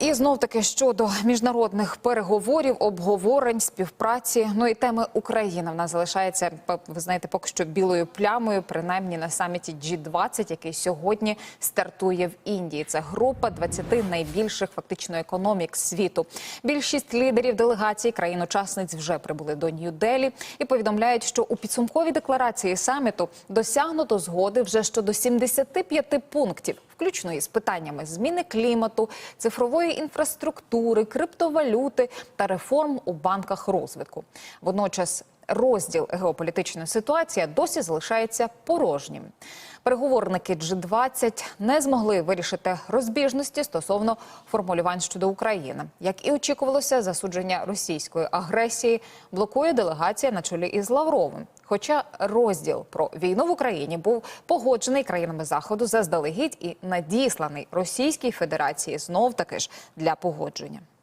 І знов таки щодо міжнародних переговорів, обговорень, співпраці. Ну і теми України в нас залишається ви знаєте, поки що білою плямою, принаймні на саміті G20, який сьогодні стартує в Індії. Це група 20 найбільших фактично економік світу. Більшість лідерів делегацій країн-учасниць вже прибули до Нью-Делі і повідомляють, що у підсумковій декларації саміту досягнуто згоди вже щодо 75 пунктів включно із питаннями зміни клімату, цифрової інфраструктури, криптовалюти та реформ у банках розвитку. Водночас розділ геополітична ситуація досі залишається порожнім. Переговорники G20 не змогли вирішити розбіжності стосовно формулювань щодо України. Як і очікувалося, засудження російської агресії блокує делегація на чолі із Лавровим. Хоча розділ про війну в Україні був погоджений країнами заходу заздалегідь і надісланий Російській Федерації знов таки ж для погодження.